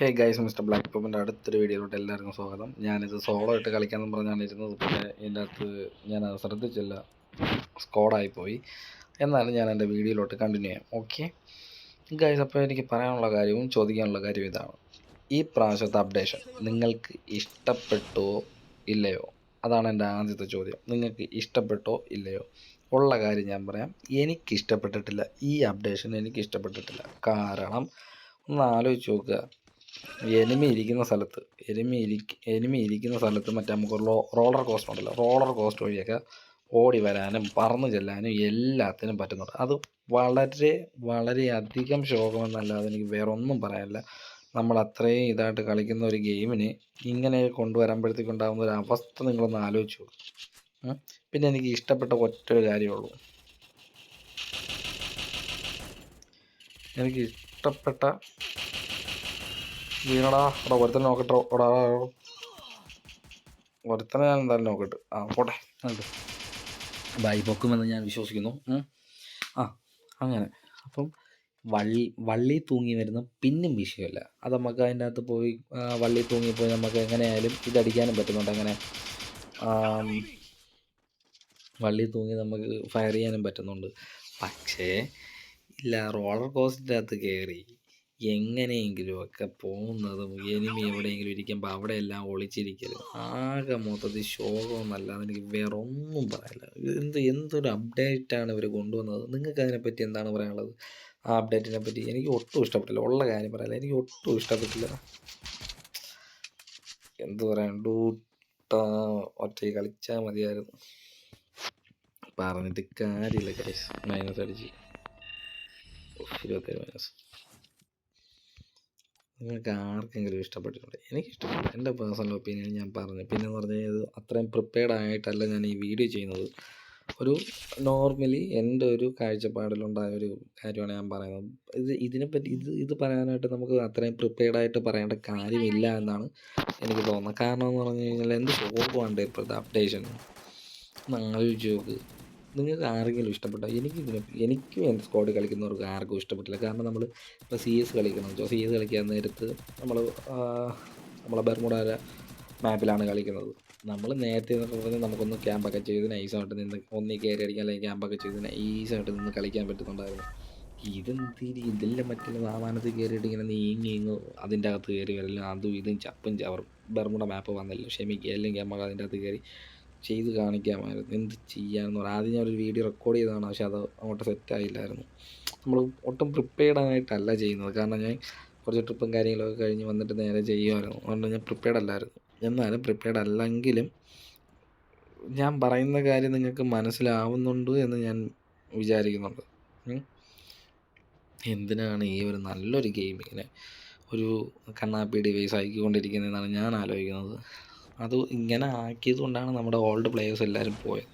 ഹേ guys mister black പോപ്പിന്റെ അടുത്തൊരു വീഡിയോയിലോട്ട് എല്ലാവർക്കും സ്വാഗതം. ഞാനിത് സോളോ ഇട്ട് കളിക്കാമെന്ന് പറഞ്ഞാണ് ഇരുന്നത്. പക്ഷേ ഇതിന്റെ അകത്ത് ഞാൻ അത് ശ്രദ്ധിച്ചില്ല. സ്കോഡായിപ്പോയി എന്നാലും ഞാൻ എന്റെ വീഡിയോയിലോട്ട് കണ്ടിന്യൂ ചെയ്യാം. ഓക്കെ ഗൈസ് അപ്പോൾ എനിക്ക് പറയാനുള്ള കാര്യവും ചോദിക്കാനുള്ള കാര്യവും ഇതാണ്. ഈ പ്രാവശ്യത്തെ അപ്ഡേഷൻ നിങ്ങൾക്ക് ഇഷ്ടപ്പെട്ടോ ഇല്ലയോ? അതാണ് എന്റെ ആദ്യത്തെ ചോദ്യം. നിങ്ങൾക്ക് ഇഷ്ടപ്പെട്ടോ ഇല്ലയോ? ഉള്ള കാര്യം ഞാൻ പറയാം. എനിക്ക് ഇഷ്ടപ്പെട്ടിട്ടില്ല ഈ അപ്ഡേഷൻ എനിക്ക് ഇഷ്ടപ്പെട്ടിട്ടില്ല കാരണം ഒന്ന് ആലോചിച്ച് നോക്കുക. എനിമി ഇരിക്കുന്ന സ്ഥലത്ത് എനിമി ഇരിക്ക എനിമി ഇരിക്കുന്ന സ്ഥലത്ത് മറ്റേ നമുക്ക് റോളർ കോസ്റ്റ് ഉണ്ടല്ലോ. റോളർ കോസ്റ്റ് വഴിയൊക്കെ ഓടി വരാനും പറന്നു ചെല്ലാനും എല്ലാത്തിനും പറ്റുന്നുണ്ട്. അത് വളരെ വളരെ അധികം ശോകമെന്നല്ലാതെ എനിക്ക് വേറെ ഒന്നും പറയാനില്ല. നമ്മൾ അത്രയും ഇതായിട്ട് കളിക്കുന്ന ഒരു ഗെയിമിന് ഇങ്ങനെ കൊണ്ടുവരുമ്പോഴത്തേക്കുണ്ടാകുന്ന ഒരു അവസ്ഥ നിങ്ങളൊന്ന് ആലോചിച്ചു പിന്നെ എനിക്ക് ഇഷ്ടപ്പെട്ട ഒറ്റ ഒരു കാര്യമുള്ളൂ. എനിക്ക് ഇഷ്ടപ്പെട്ട വീണടാ. എടാ ഒരുത്തനെ നോക്കട്ടോ. എടാ ഒരുത്തനെ ഞാൻ എന്തായാലും നോക്കട്ടെ. ആ പോട്ടെ. ഉണ്ട് ബൈ പൊക്കുമെന്ന് ഞാൻ വിശ്വസിക്കുന്നു. ആ അങ്ങനെ. അപ്പം വള്ളി വള്ളി തൂങ്ങി വരുന്ന പിന്നും വിഷയമല്ല. അത് നമുക്ക് അതിന്റെ അകത്ത് പോയി വള്ളി തൂങ്ങിപ്പോയി നമുക്ക് എങ്ങനെയായാലും ഇതടിക്കാനും പറ്റുന്നുണ്ട്. അങ്ങനെ വള്ളി തൂങ്ങി നമുക്ക് ഫയർ ചെയ്യാനും പറ്റുന്നുണ്ട്. പക്ഷേ ഇല്ല റോളർ കോസ്റ്റിന്റെ അകത്ത് കയറി എങ്ങനെയെങ്കിലും ഒക്കെ പോകുന്നതും എനിമി എവിടെയെങ്കിലും ഇരിക്കുമ്പോൾ അവിടെ എല്ലാം ഒളിച്ചിരിക്കലും. ആകെ മൊത്തത്തിൽ ശോകമെന്നല്ലാതെ എനിക്ക് വേറെ ഒന്നും പറയാനില്ല. എന്ത് എന്തൊരു അപ്ഡേറ്റാണ് ഇവർ കൊണ്ടുവന്നത്? നിങ്ങൾക്ക് അതിനെപ്പറ്റി എന്താണ് പറയാനുള്ളത്? ആ അപ്ഡേറ്റിനെ പറ്റി എനിക്ക് ഒട്ടും ഇഷ്ടപ്പെട്ടില്ല. ഉള്ള കാര്യം പറയാനില്ല. എനിക്ക് ഒട്ടും ഇഷ്ടപ്പെട്ടില്ല. എന്ത് പറയാൻ ഡൂട്ട ഒറ്റയ്ക്ക് കളിച്ചാൽ മതിയായിരുന്നു. പറഞ്ഞിട്ട് കാര്യമില്ല ഗൈസ് മൈനസ് അടിച്ച്. ഇരുപത്തേഴ് മൈനസ് നിങ്ങൾക്ക് ആർക്കെങ്കിലും ഇഷ്ടപ്പെട്ടിട്ടുണ്ട്? എനിക്ക് ഇഷ്ടപ്പെട്ടു എന്റെ പേഴ്സണൽ ഒപ്പീനിയൻ ഞാൻ പറഞ്ഞു. പിന്നെ പറഞ്ഞാൽ ഇത് അത്രയും പ്രിപ്പയർഡ് ആയിട്ടല്ല ഞാൻ ഈ വീഡിയോ ചെയ്യുന്നത്. ഒരു നോർമലി എന്റെ ഒരു കാഴ്ചപ്പാടിലുണ്ടായ ഒരു കാര്യമാണ് ഞാൻ പറയുന്നത്. ഇത് ഇതിനെപ്പറ്റി ഇത് ഇത് പറയാനായിട്ട് നമുക്ക് അത്രയും പ്രിപ്പയർഡ് ആയിട്ട് പറയേണ്ട കാര്യമില്ല എന്നാണ് എനിക്ക് തോന്നുന്നത്. കാരണം എന്ന് പറഞ്ഞു കഴിഞ്ഞാൽ എന്ത് ശോകമുണ്ട് ഇപ്പോഴത്തെ അപ്ഡേഷൻ ആലോചിച്ച് നോക്ക് നിങ്ങൾക്ക് ആരെങ്കിലും ഇഷ്ടപ്പെട്ടോ? എനിക്ക് ഇതിനെ എനിക്കും എന്റെ സ്ക്വാഡ് കളിക്കുന്നവർക്ക് ആർക്കും ഇഷ്ടപ്പെട്ടില്ല. കാരണം നമ്മൾ ഇപ്പോൾ സി എസ് കളിക്കണം. സി എസ് കളിക്കാൻ നേരത്ത് നമ്മൾ നമ്മളെ ബർമുടാര മാപ്പിലാണ് കളിക്കുന്നത്. നമ്മൾ നേരത്തെ എന്നൊക്കെ പറഞ്ഞാൽ നമുക്കൊന്ന് ക്യാമ്പൊക്കെ ചെയ്ത് നൈസായിട്ട് നിന്ന് ഒന്നീ കയറി അടിക്കാൻ അല്ലെങ്കിൽ ക്യാമ്പൊക്കെ ചെയ്ത് നൈസായിട്ട് നിന്ന് കളിക്കാൻ പറ്റുന്നുണ്ടായിരുന്നു. ഇതെന്തിരി ഇതെല്ലാം മറ്റുള്ള വാമാനത്തിൽ കയറിയിട്ട് ഇങ്ങനെ നീങ്ങി ഇങ്ങ് അതിന്റെ അകത്ത് കയറി വരലും അതും ഇതും ചപ്പും ചവറും. ബർമുട മാപ്പ് വന്നല്ലോ. ക്ഷമിക്കുക അല്ലെങ്കിൽ നമുക്ക് അതിന്റെ അകത്ത് കയറി ചെയ്ത് കാണിക്കാമായിരുന്നു. എന്ത് ചെയ്യാമെന്ന് പറയാം ആദ്യം ഞാനൊരു വീഡിയോ റെക്കോർഡ് ചെയ്തതാണ് പക്ഷെ അത് അങ്ങോട്ട് സെറ്റ് ആയില്ലായിരുന്നു. നമ്മൾ ഒട്ടും പ്രിപ്പയർഡ് ആയിട്ടല്ല ചെയ്യുന്നത്. കാരണം ഞാൻ കുറച്ച് ട്രിപ്പും കാര്യങ്ങളൊക്കെ കഴിഞ്ഞ് വന്നിട്ട് നേരെ ചെയ്യുമായിരുന്നു അതുകൊണ്ട് ഞാൻ പ്രിപ്പയർഡ് അല്ലായിരുന്നു. എന്നാലും പ്രിപ്പയർഡ് അല്ലെങ്കിലും ഞാൻ പറയുന്ന കാര്യം നിങ്ങൾക്ക് മനസ്സിലാവുന്നുണ്ട് എന്ന് ഞാൻ വിചാരിക്കുന്നുണ്ട്. എന്തിനാണ് ഈ ഒരു നല്ലൊരു ഗെയിമിങ്ങിനെ ഒരു കണ്ണാപ്പി ഡിവൈസ് ആക്കിക്കൊണ്ടിരിക്കുന്നതെന്നാണ് ഞാൻ ആലോചിക്കുന്നത്. അത് ഇങ്ങനെ ആക്കിയത് കൊണ്ടാണ് നമ്മുടെ ഓൾഡ് പ്ലേയേഴ്സ് എല്ലാവരും പോയത്.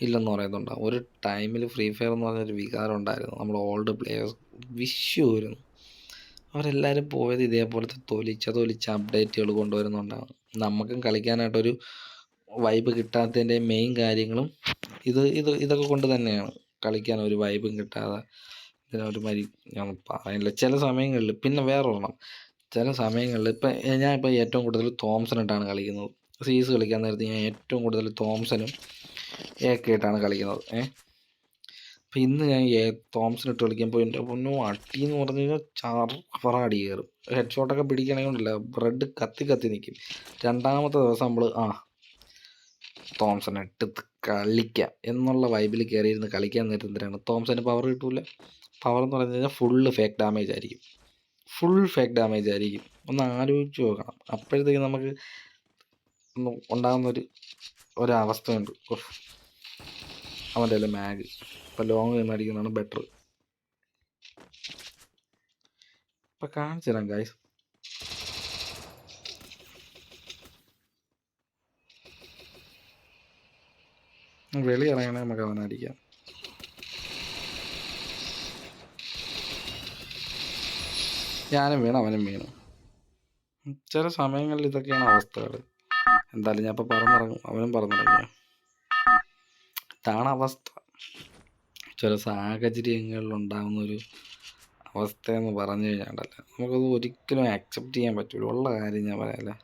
ഇല്ലെന്ന് പറയുന്നുണ്ടാവും. ഒരു ടൈമിൽ ഫ്രീ ഫയർ എന്ന് പറഞ്ഞൊരു വികാരം ഉണ്ടായിരുന്നു. നമ്മുടെ ഓൾഡ് പ്ലേയേഴ്സ് വിഷുവായിരുന്നു അവരെല്ലാവരും പോയത് ഇതേപോലത്തെ തൊലിച്ച തൊലിച്ച അപ്ഡേറ്റുകൾ കൊണ്ടുവരുന്നുണ്ടാണ് നമുക്കും കളിക്കാനായിട്ടൊരു വൈബ് കിട്ടാത്തതിന്റെ മെയിൻ കാര്യങ്ങളും ഇത് ഇത് ഇതൊക്കെ കൊണ്ട് തന്നെയാണ്. കളിക്കാൻ ഒരു വൈബും കിട്ടാതെ ഇതിനൊരു മരി ഞാൻ പറയുന്നില്ല ചില സമയങ്ങളിൽ പിന്നെ വേറൊരെണ്ണം. ചില സമയങ്ങളിൽ ഇപ്പം ഞാൻ ഇപ്പോൾ ഏറ്റവും കൂടുതൽ തോംസൺ ഇട്ടാണ് കളിക്കുന്നത്. സീസ് കളിക്കാൻ നേരത്ത് ഞാൻ ഏറ്റവും കൂടുതൽ തോംസനും ഒക്കെ ഇട്ടാണ് കളിക്കുന്നത്. ഏ? അപ്പം ഇന്ന് ഞാൻ ഏ തോംസൺ ഇട്ട് കളിക്കുമ്പോൾ എന്റെ പൊന്നു അടി എന്ന് പറഞ്ഞു കഴിഞ്ഞാൽ ചാറ് അടി കയറും. ഹെഡ് ഷോട്ടൊക്കെ പിടിക്കണമെങ്കിൽ ഉണ്ടല്ല ബ്രെഡ് കത്തി കത്തി നിൽക്കും രണ്ടാമത്തെ ദിവസം നമ്മൾ ആ തോംസൺ ഇട്ട് കളിക്കാം എന്നുള്ള വൈബിൽ കയറിയിരുന്ന് കളിക്കാൻ നേരത്തെ തോംസന് പവർ കിട്ടൂല. പവർ എന്ന് പറഞ്ഞു കഴിഞ്ഞാൽ ഫുള്ള് ഫേക്ക് ഡാമേജ് ആയിരിക്കും. ഫുൾ ഫേക്ക് ഡാമേജ് ആയിരിക്കും. ഒന്ന് ആലോചിച്ച് നോക്കണം. അപ്പോഴത്തേക്ക് നമുക്ക് ഉണ്ടാകുന്നൊരു ഒരവസ്ഥയുണ്ട്. അവന്റെ അല്ലേ മാഗ് ഇപ്പം ലോങ് നിന്ന് അടിക്കുന്നതാണ് ബെറ്റർ ഇപ്പം കാണിച്ചു തരാം ഗൈസ് വെളി നമുക്ക് അവനെ അടിക്കാം. ഞാനും വീണു അവനും വീണു. ചില സമയങ്ങളിൽ ഇതൊക്കെയാണ് അവസ്ഥകൾ എന്തായാലും ഞാൻ ഇപ്പോൾ പറന്നിറങ്ങും അവനും പറഞ്ഞിറങ്ങി ഇതാണ് അവസ്ഥ. ചില സാഹചര്യങ്ങളിൽ ഉണ്ടാകുന്ന ഒരു അവസ്ഥ എന്ന് പറഞ്ഞു കഴിഞ്ഞാൽ നമുക്കത് ഒരിക്കലും അക്സെപ്റ്റ് ചെയ്യാൻ പറ്റില്ല ഉള്ള കാര്യം ഞാൻ പറയാമല്ലേ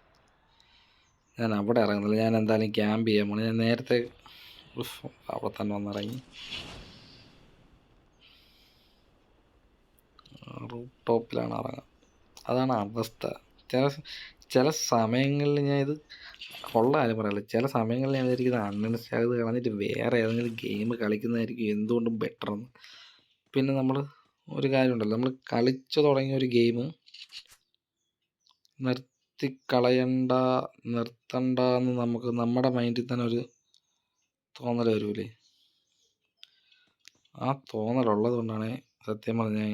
ഞാൻ അവിടെ ഇറങ്ങുന്നില്ല. ഞാൻ എന്തായാലും ക്യാമ്പ് ചെയ്യാൻ പോകണം ഞാൻ നേരത്തെ അവിടെ തന്നെ വന്നിറങ്ങി. റൂട്ട് ടോപ്പിലാണ് ഇറങ്ങുക. അതാണ് അവസ്ഥ. ചില ചില സമയങ്ങളിൽ ഞാൻ ഇത് ഉള്ള കാര്യം പറയല്ല ചില സമയങ്ങളിൽ ഞാൻ വിചാരിക്കുന്നത് അൺഇൻസ്റ്റാൾ ചെയ്ത് കളഞ്ഞിട്ട് വേറെ ഏതെങ്കിലും ഗെയിം കളിക്കുന്നതായിരിക്കും എന്തുകൊണ്ടും ബെറ്റർ എന്ന് പിന്നെ നമ്മൾ ഒരു കാര്യമുണ്ടല്ലോ. നമ്മൾ കളിച്ചു തുടങ്ങിയ ഒരു ഗെയിം നിർത്തി കളയണ്ട നിർത്തണ്ട എന്ന് നമുക്ക് നമ്മുടെ മൈൻഡിൽ തന്നെ ഒരു തോന്നൽ വരൂലേ? ആ തോന്നലുള്ളത് കൊണ്ടാണ് സത്യം പറഞ്ഞാൽ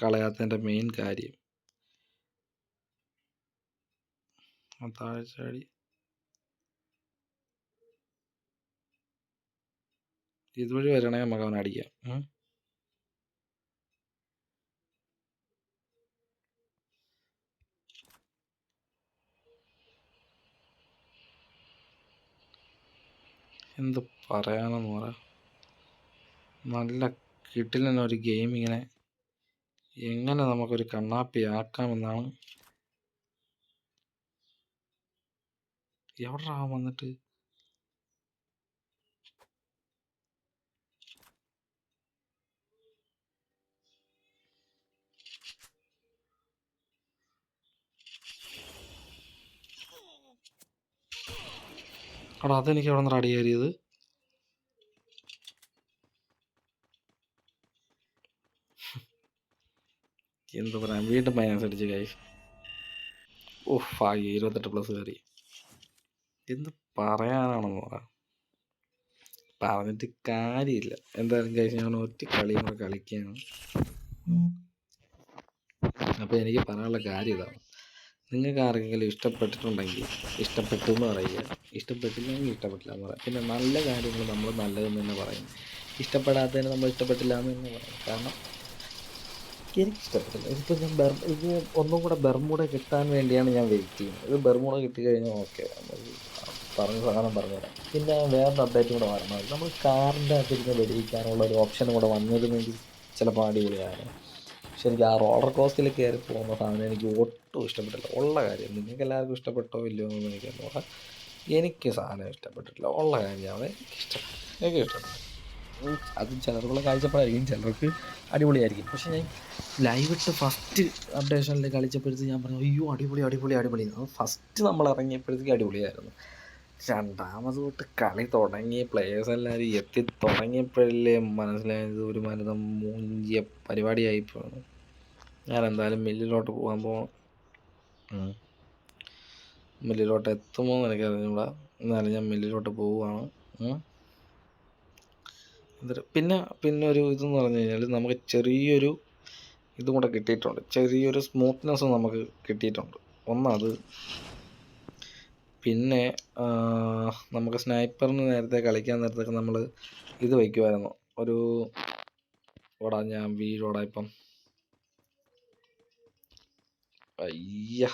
കളയാത്തതിന്റെ മെയിൻ കാര്യം. താഴ്ചാടി ഇതുവഴി വരണേ നമുക്ക് അവനെ അടിക്കാം. എന്ത് പറയാനെന്ന് പറ നല്ല കിട്ടില്ല ഒരു ഗെയിം ഇങ്ങനെ എങ്ങനെ നമുക്കൊരു കണ്ണാപ്പി ആക്കാമെന്നാണ്. എവിടാ വന്നിട്ട്? അവിടെ അതെനിക്ക് അവിടെ നിന്ന് അടി എന്ത് പറയാം? വീണ്ടും മൈനസ് അടിച്ച് കൈ ഓ ഫൈ ഇരുപത്തെട്ട് പ്ലസ് കയറി. എന്ത് പറയാനാണെന്ന് പറ. പറഞ്ഞിട്ട് കാര്യമില്ല. എന്തായാലും കഴിച്ച് ഞാൻ ഒറ്റ കളിയും കൂടെ കളിക്കുകയാണ്. അപ്പോൾ എനിക്ക് പറയാനുള്ള കാര്യം ഇതാണ് നിങ്ങൾക്ക് ആർക്കെങ്കിലും ഇഷ്ടപ്പെട്ടിട്ടുണ്ടെങ്കിൽ ഇഷ്ടപ്പെട്ടു എന്ന് പറയുക. ഇഷ്ടപ്പെട്ടില്ലെങ്കിൽ ഇഷ്ടപ്പെട്ടില്ല എന്ന് പറയാം. പിന്നെ നല്ല കാര്യങ്ങൾ നമ്മൾ നല്ലതെന്ന് തന്നെ പറയും. ഇഷ്ടപ്പെടാത്തതിന് നമ്മൾ ഇഷ്ടപ്പെട്ടില്ല എന്ന് തന്നെ പറയും. കാരണം എനിക്ക് ഇഷ്ടപ്പെട്ടില്ല ഇതിപ്പോൾ ഞാൻ ബെർ ഇത് ഒന്നും കൂടെ ബെർമൂട കിട്ടാൻ വേണ്ടിയാണ് ഞാൻ വെയിറ്റ് ചെയ്യുന്നത്. ഇത് ബെർമൂട കിട്ടിക്കഴിഞ്ഞാൽ ഓക്കെ പറഞ്ഞ സാധനം പറഞ്ഞുതരാം. പിന്നെ വേറൊരു അപ്ഡേറ്റും കൂടെ വരണം. നമ്മൾ കാറിന്റെ അകത്തിരുന്ന് വെടിയിക്കാനുള്ള ഒരു ഓപ്ഷനും കൂടെ വേണ്ടി ചിലപ്പോൾ അടിപൊളിയാണ് എനിക്ക് ആ റോളർ കോസ്റ്റിൽ കയറി പോകുന്ന സാധനം എനിക്ക് ഒട്ടും ഇഷ്ടപ്പെട്ടില്ല. ഉള്ള കാര്യം നിങ്ങൾക്ക് എല്ലാവർക്കും ഇഷ്ടപ്പെട്ടോ ഇല്ലയോ എന്ന് എനിക്ക് അറിഞ്ഞൂടാ എനിക്ക് സാധനം ഇഷ്ടപ്പെട്ടിട്ടില്ല. ഉള്ള കാര്യം ഞാൻ എനിക്ക് ഇഷ്ടപ്പെട്ടു എനിക്ക് ഇഷ്ടപ്പെട്ടു അത് ചിലർക്കുള്ള കാഴ്ചപ്പാടായിരിക്കും ചിലർക്ക് അടിപൊളിയായിരിക്കും. പക്ഷേ ഞാൻ ലൈവ് ഇട്ട് ഫസ്റ്റ് അപ്ഡേഷനിൽ കളിച്ചപ്പോഴത്തേക്ക് ഞാൻ പറഞ്ഞു അയ്യോ അടിപൊളി അടിപൊളി അടിപൊളി. ഫസ്റ്റ് നമ്മൾ ഇറങ്ങിയപ്പോഴത്തേക്ക് അടിപൊളിയായിരുന്നു. രണ്ടാമത് തൊട്ട് കളി തുടങ്ങി പ്ലേയേഴ്സ് എല്ലാവരും എത്തി തുടങ്ങിയപ്പോഴല്ലേ മനസ്സിലായത് ഒരു മരുന്ന് മൂഞ്ചിയ പരിപാടിയായി പോകുന്നു ഞാൻ എന്തായാലും മില്ലിലോട്ട് പോകാൻ പോകണം മില്ലിലോട്ട് എത്തുമോ എന്ന് എനിക്കറിഞ്ഞൂടാ. എന്നാലും ഞാൻ മില്ലിലോട്ട് പോവുകയാണ്. എന്നിട്ട് പിന്നെ പിന്നെ ഒരു ഇതെന്ന് പറഞ്ഞു കഴിഞ്ഞാൽ നമുക്ക് ചെറിയൊരു ഇതും കൂടെ കിട്ടിയിട്ടുണ്ട്. ചെറിയൊരു സ്മൂത്ത്നെസ് നമുക്ക് കിട്ടിയിട്ടുണ്ട്. ഒന്നത് പിന്നെ നമുക്ക് സ്നൈപ്പറിന് നേരത്തെ കളിക്കാൻ നേരത്തൊക്കെ നമ്മൾ ഇത് വയ്ക്കുമായിരുന്നു ഒരു ഓടാ ഞാൻ വീഴോടാ ഇപ്പം. അയ്യ.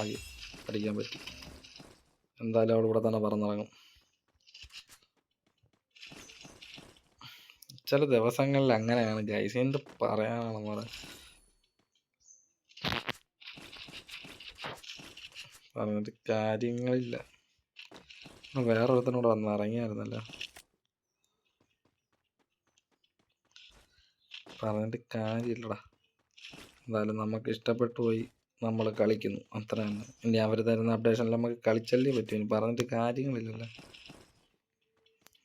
ആയി പഠിക്കാൻ പറ്റി. എന്തായാലും അവിടെ ഇവിടെ തന്നെ പറന്നിറങ്ങും. ചില ദിവസങ്ങളിൽ അങ്ങനെയാണ് ഗൈസ് എന്ത് പറയാനാണെന്ന് പറയാം പറഞ്ഞിട്ട് കാര്യങ്ങളില്ല. വേറൊരുത്തനോട് വന്ന് ഇറങ്ങിയായിരുന്നല്ലോ. പറഞ്ഞിട്ട് കാര്യമില്ലടാ. എന്തായാലും നമുക്ക് ഇഷ്ടപ്പെട്ടു പോയി. നമ്മൾ കളിക്കുന്നു. അത്ര തന്നെ ഇനി അവർ തരുന്ന അപ്ഡേഷനിൽ നമുക്ക് കളിച്ചല്ലേ പറ്റൂ. ഇനി പറഞ്ഞിട്ട് കാര്യങ്ങളില്ലല്ലോ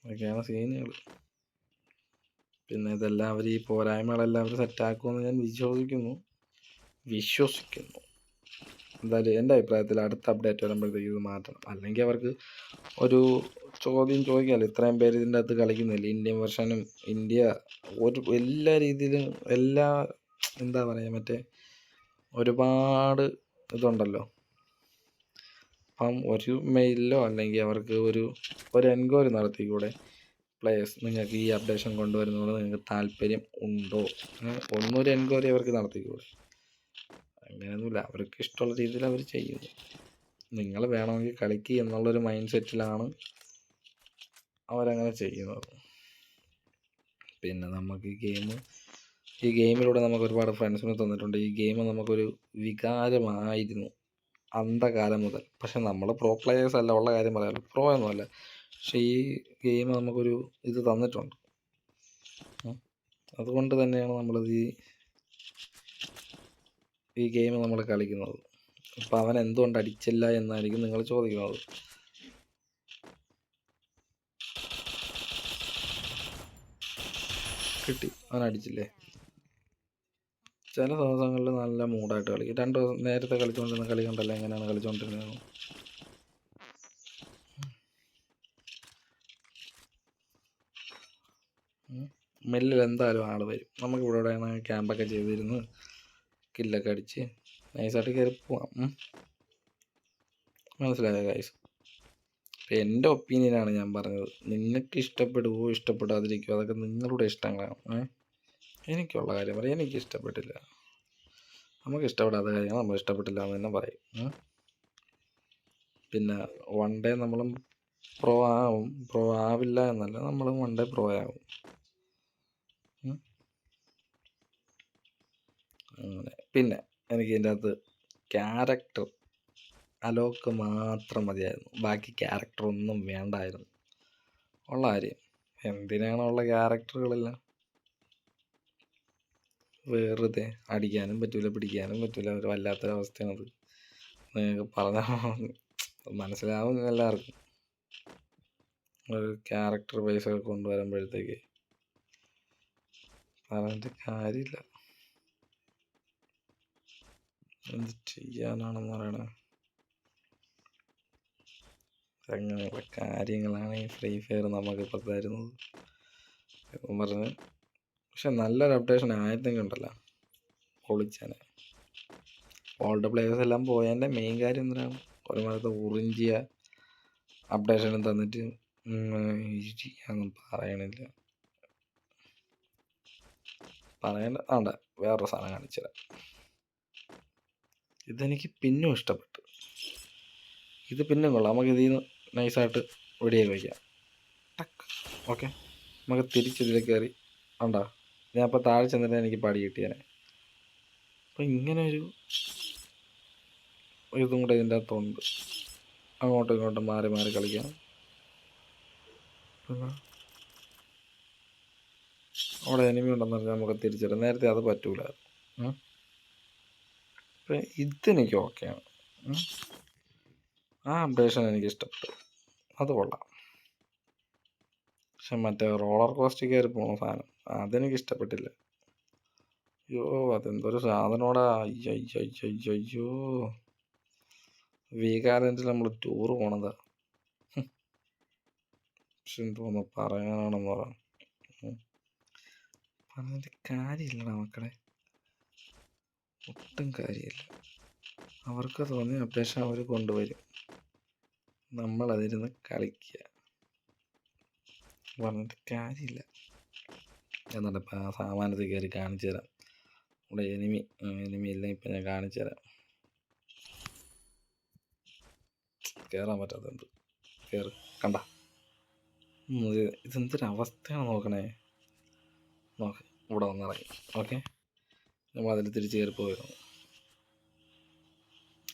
അതൊക്കെയാണ് സീനുകൾ പിന്നെ ഇതെല്ലാം അവർ ഈ പോരായ്മകളെല്ലാം അവർ സെറ്റാക്കുമെന്ന് ഞാൻ വിശ്വസിക്കുന്നു. വിശ്വസിക്കുന്നു. എന്തായാലും എന്റെ അഭിപ്രായത്തിൽ അടുത്ത അപ്ഡേറ്റ് വരുമ്പോഴത്തേക്ക് ഇത് മാറ്റണം. അല്ലെങ്കിൽ അവർക്ക് ഒരു ചോദ്യം ചോദിക്കാമല്ലോ. ഇത്രയും പേര് ഇതിന്റെ അകത്ത് കളിക്കുന്നില്ല. ഇന്ത്യൻ വെർഷനും ഇന്ത്യ ഒരു എല്ലാ രീതിയിലും എല്ലാ എന്താ പറയുക മറ്റേ ഒരുപാട് ഇതുണ്ടല്ലോ. അപ്പം ഒരു മെയിലിലോ അല്ലെങ്കിൽ അവർക്ക് ഒരു ഒരു എൻക്വയറി നടത്തിക്കൂടെ? പ്ലേയേഴ്സ് നിങ്ങൾക്ക് ഈ അപ്ഡേഷൻ കൊണ്ടുവരുന്നതുകൊണ്ട് നിങ്ങൾക്ക് താല്പര്യം ഉണ്ടോ? ഒന്നൊരു എൻക്വയറി അവർക്ക് നടത്തിക്കൂടെ? അങ്ങനെയൊന്നുമില്ല. അവർക്ക് ഇഷ്ടമുള്ള രീതിയിൽ അവർ ചെയ്യുന്നു. നിങ്ങൾ വേണമെങ്കിൽ കളിക്കുക എന്നുള്ളൊരു മൈൻഡ് സെറ്റിലാണ് അവരങ്ങനെ ചെയ്യുന്നത്. പിന്നെ നമുക്ക് ഗെയിം ഈ ഗെയിമിലൂടെ നമുക്ക് ഒരുപാട് ഫ്രണ്ട്സിനെ തന്നിട്ടുണ്ട്. ഈ ഗെയിം നമുക്കൊരു വികാരമായിരുന്നു അന്ധകാലം മുതൽ. പക്ഷെ നമ്മൾ പ്രോ പ്ലെയേഴ്സ് അല്ല ഉള്ള കാര്യം പറയാമല്ലോ പ്രോ ഒന്നുമല്ല പക്ഷെ ഈ ഗെയിം നമുക്കൊരു ഇത് തന്നിട്ടുണ്ട്. അതുകൊണ്ട് തന്നെയാണ് നമ്മളിത് ഈ ഈ ഗെയിം നമ്മൾ കളിക്കുന്നത്. അപ്പം അവൻ എന്തുകൊണ്ട് അടിച്ചില്ല എന്നായിരിക്കും നിങ്ങൾ ചോദിക്കുന്നത്. കിട്ടി. അവൻ അടിച്ചില്ലേ? ചില ദിവസങ്ങളിൽ നല്ല മൂഡായിട്ട് കളിക്കും. രണ്ട് ദിവസം നേരത്തെ കളിച്ചുകൊണ്ടിരുന്ന കളി കണ്ടല്ല എങ്ങനെയാണ് കളിച്ചുകൊണ്ടിരുന്നത്? മെല്ലിൽ എന്തായാലും ആൾ വരും. നമുക്ക് ഇവിടെ ഇവിടെ ക്യാമ്പൊക്കെ ചെയ്തിരുന്ന് കില്ലൊക്കെ അടിച്ച് നൈസായിട്ട് കയറി പോവാം. മനസ്സിലായോ ഗൈസ് എന്റെ എന്റെ ഒപ്പീനിയനാണ് ഞാൻ പറഞ്ഞത്. നിങ്ങൾക്ക് ഇഷ്ടപ്പെടുവോ ഇഷ്ടപ്പെടാതിരിക്കുമോ അതൊക്കെ നിങ്ങളുടെ ഇഷ്ടങ്ങളാണ്. ഏ? എനിക്കുള്ള കാര്യം പറയാം. എനിക്ക് ഇഷ്ടപ്പെട്ടില്ല. നമുക്ക് ഇഷ്ടപ്പെടാത്ത കാര്യങ്ങൾ നമ്മൾ ഇഷ്ടപ്പെട്ടില്ല എന്ന് തന്നെ പറയും. പിന്നെ വൺ ഡേ നമ്മളും പ്രോ ആവും. പ്രോ ആവില്ല എന്നല്ല നമ്മളും വൺ ഡേ പ്രോ ആവും. അങ്ങനെ. പിന്നെ എനിക്ക് ഇതിന്റെ അകത്ത് ക്യാരക്ടർ അലോക്ക് മാത്രം മതിയായിരുന്നു. ബാക്കി ക്യാരക്ടർ ഒന്നും വേണ്ടായിരുന്നു. ഉള്ള കാര്യം. എന്തിനാണ് ഉള്ള ക്യാരക്ടറുകളെല്ലാം വെറുതെ അടിക്കാനും പറ്റൂല പിടിക്കാനും പറ്റൂല ഒരു വല്ലാത്തൊരവസ്ഥയാണത്. നിങ്ങൾക്ക് പറഞ്ഞാൽ മനസ്സിലാവും എല്ലാവർക്കും. ഒരു ക്യാരക്ടർ ബേസ് ഒക്കെ കൊണ്ടുവരുമ്പോഴത്തേക്ക് പറഞ്ഞിട്ട് കാര്യമില്ല. എന്ത് ചെയ്യാനാണെന്ന് പറയണേ? അങ്ങനെയുള്ള കാര്യങ്ങളാണ് ഈ ഫ്രീ ഫയർ നമുക്കിപ്പോൾ തരുന്നത്. എന്ന് പറഞ്ഞ് പക്ഷെ നല്ലൊരു അപ്ഡേഷൻ ആയിരുന്നെങ്കിൽ ഉണ്ടല്ലോ. പൊളിച്ചാനെ. ഓൾഡ് പ്ലേയേഴ്സ് എല്ലാം പോയതിന്റെ മെയിൻ കാര്യം എന്തിനാണ് ഒരു മരത്തെ ഉറിഞ്ചിയ അപ്ഡേഷനും തന്നിട്ട് ഒന്നും പറയണില്ല. പറയണ്ട ആണ്ട വേറൊരു സാധനം കാണിച്ചുതരാം. ഇതെനിക്ക് പിന്നും ഇഷ്ടപ്പെട്ടു. ഇത് പിന്നും കൊള്ളാം. നമുക്ക് ഇതിൽ നിന്ന് നൈസായിട്ട് വെടിയൊക്കെ വയ്ക്കാം. ടക്ക്. ഓക്കെ നമുക്ക് തിരിച്ചിതിലേക്ക് കയറി. ഉണ്ടോ ഞാൻ അപ്പോൾ താഴെ ചെന്നിട്ട് എനിക്ക് പാടി കിട്ടിയേനെ. അപ്പം ഇങ്ങനെ ഒരു ഇതും കൂടെ ഇതിന്റെ അകത്തുണ്ട്. അങ്ങോട്ടും ഇങ്ങോട്ടും മാറി മാറി കളിക്കാം. അവിടെ എനിമി ഉണ്ടെന്ന് പറഞ്ഞാൽ നമുക്ക് തിരിച്ചിടാം നേരത്തെ അത് പറ്റൂല. അപ്പം ഇതെനിക്ക് ഓക്കെയാണ്. ആ അപ്ഡേഷൻ എനിക്ക് ഇഷ്ടപ്പെട്ടു അത് കൊള്ളാം. പക്ഷെ മറ്റേ റോളർ കോസ്റ്റ് കയറി പോകുന്ന സാധനം. അതെനിക്ക് ഇഷ്ടപ്പെട്ടില്ല അയ്യോ അതെന്തൊരു സാധനോടാ അയ്യോ അയ്യോ അയ്യോ അയ്യോ നമ്മൾ ടൂർ പോണതാ. പക്ഷെ എന്തോന്ന് പറയാനാണെന്ന് പറ. ഉം. പറഞ്ഞിട്ട് കാര്യമില്ലടാ മക്കളെ. ഒട്ടും കാര്യമില്ല. അവർക്ക് തോന്നിയ അപേക്ഷ അവർ കൊണ്ടുവരും. നമ്മൾ അതിരുന്ന് കളിക്കുക പറഞ്ഞിട്ട് കാര്യമില്ല. എന്നിട്ട് ഇപ്പം ആ സാമാനത്തിൽ കയറി കാണിച്ചു തരാം. നമ്മുടെ എനിമി എനിമി ഇല്ലെങ്കിൽ ഇപ്പം ഞാൻ കാണിച്ചു തരാം. കയറാൻ പറ്റാത്ത എന്ത്? കയറ് കണ്ട? ഇതെന്തൊരു അവസ്ഥയാണ് നോക്കണേ? നോക്ക് ഇവിടെ വന്നിറങ്ങി ഓക്കെ? നമ്മൾ അതിൽ തിരിച്ച് കയറി പോയിരുന്നു.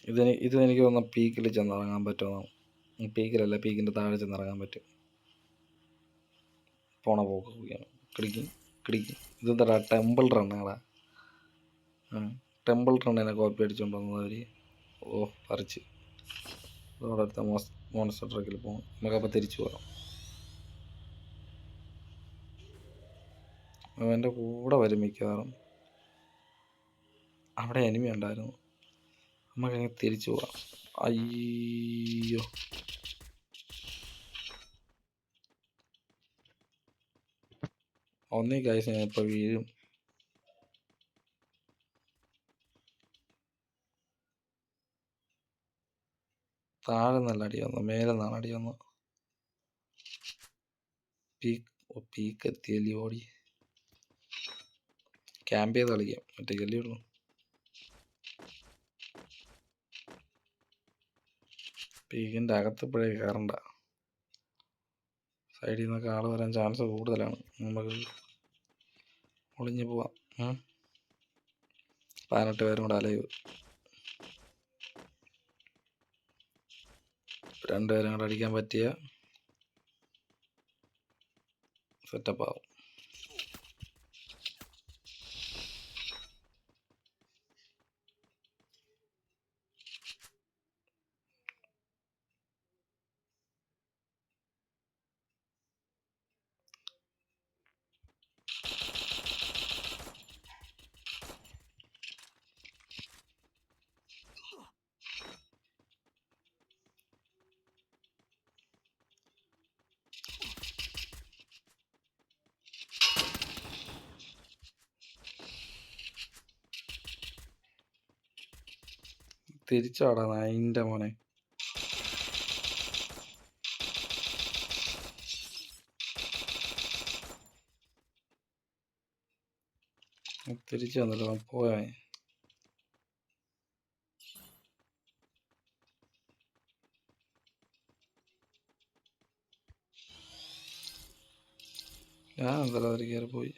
ഇതിന് ഇത് എനിക്ക് തോന്നുന്ന പീക്കിൽ ചെന്നിറങ്ങാൻ പറ്റുമോ പീക്കിലല്ല പീക്കിന്റെ താഴെ ചെന്നിറങ്ങാൻ പറ്റും. പോണ പോക്ക് പോവുകയാണ് കിടിക്കും ഇതെന്താ ടെമ്പിൾ റണ്ണാടാ ടെമ്പിൾ റണ്ണിനെ കോപ്പി അടിച്ചുകൊണ്ട് വന്നവർ ഓ പറിച്ച്. അതോടെ അടുത്ത മോസ് മോൺസ്റ്റർ ട്രക്കിൽ പോകും നമുക്കപ്പോൾ തിരിച്ചു പോകാം. അവന്റെ കൂടെ വരും മിക്കവാറും. അവിടെ എനിമി ഉണ്ടായിരുന്നു. നമുക്കങ്ങനെ തിരിച്ചു പോവാം അയ്യോ. ഒന്നീ ഗൈസ് ഞാൻ ഇപ്പോൾ വീഴും താഴെ നല്ല അടി വന്നു മേലെ നല്ല അടി വന്നു. പീക്ക് ഓ പീക്ക് എത്തിയല്ലേ ഓടി. ക്യാമ്പ് ചെയ്ത് കളിക്കാം ഒറ്റയ്ക്കല്ലേ ഉള്ളൂ പീക്കിന്റെ അകത്തിപ്പോഴേ കയറണ്ട സൈഡിൽ നിന്നൊക്കെ ആൾ വരാൻ ചാൻസ് കൂടുതലാണ്. നമുക്ക് ഒളിഞ്ഞു പോവാം. പതിനെട്ട് പേരും കൂടെ അലൈവ് രണ്ടുപേരും കൂടെ അടിക്കാൻ പറ്റിയ സെറ്റപ്പ് ആവും. തിരിച്ചാടാ നായിന്റെ മോനെ. തിരിച്ചു വന്നല്ലോ പോയ ഞാൻ എന്തായാലും അതിൽ കയറി പോയി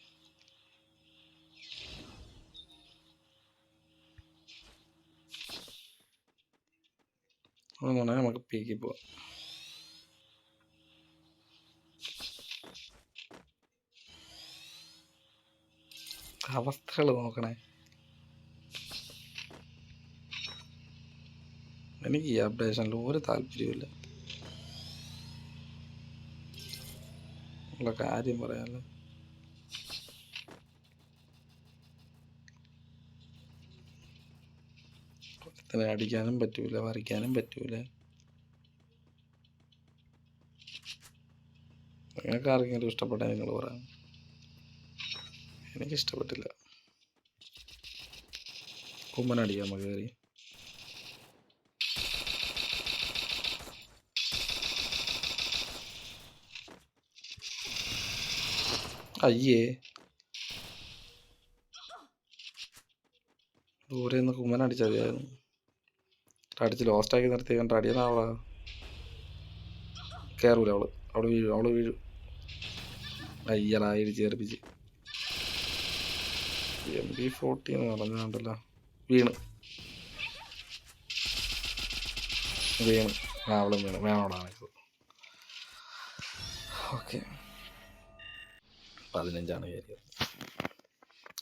അതുകൊണ്ടാണ് നമുക്ക് പീക്കി പോവാം. അവസ്ഥകൾ നോക്കണേ. എനിക്ക് ഈ അപ്ഡേഷനിൽ ഒരു താല്പര്യമില്ല ഉള്ള കാര്യം പറയാമല്ലോ ഒരുത്തനെ അടിക്കാനും പറ്റൂല വരയ്ക്കാനും പറ്റൂല. നിങ്ങൾക്ക് ആർക്കെങ്കിലും ഇഷ്ടപ്പെട്ട നിങ്ങൾ പറയാം. എനിക്ക് ഇഷ്ടപ്പെട്ടില്ല. കുമ്മനടിക്കാം നമുക്ക് കയറി അയ്യേ. ദൂരെ നിന്ന് മതിയായിരുന്നു. അടിച്ച് ലോസ്റ്റാക്കി നിർത്തി. കണ്ട? അടിയെന്നാ അവളാ കയറൂല അവൾ. അവൾ വീഴും. അവൾ വീഴും. അയ്യടാ കയറിപ്പിച്ച് എം ബി ഫോർട്ടി എന്ന് പറഞ്ഞാണ്ടല്ലോ വീണ്. വീണ്. അവളും വീണ്. വേണോടാണ് ഓക്കെ. പതിനഞ്ചാണ് കയറിയത്.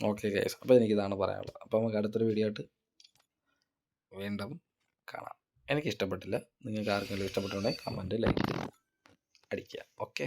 ഓക്കെ ഗൈസ് അപ്പോൾ എനിക്കിതാണ് പറയാനുള്ളത്. അപ്പോൾ നമുക്ക് അടുത്തൊരു വീഡിയോ ആയിട്ട് വീണ്ടും കാണാം. എനിക്ക് ഇഷ്ടപ്പെട്ടില്ല നിങ്ങൾക്ക് ആർക്കെങ്കിലും ഇഷ്ടപ്പെട്ടുണ്ടെങ്കിൽ കമന്റ് ലൈക്ക് അടിക്കുക. ഓക്കെ